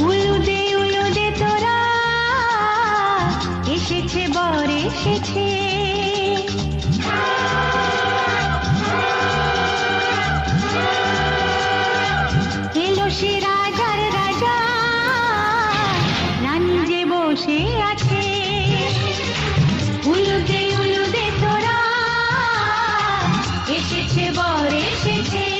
উলুদে উলুদে তোরা এসেছে বর এসেছে। রাজার রাজা বসে আছে। এসেছে বর এসেছে।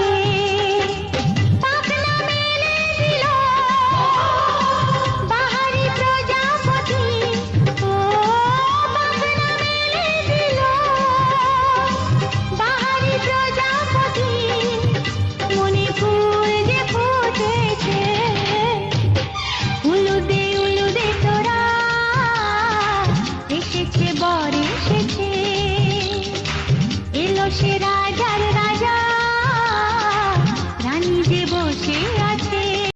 शेरा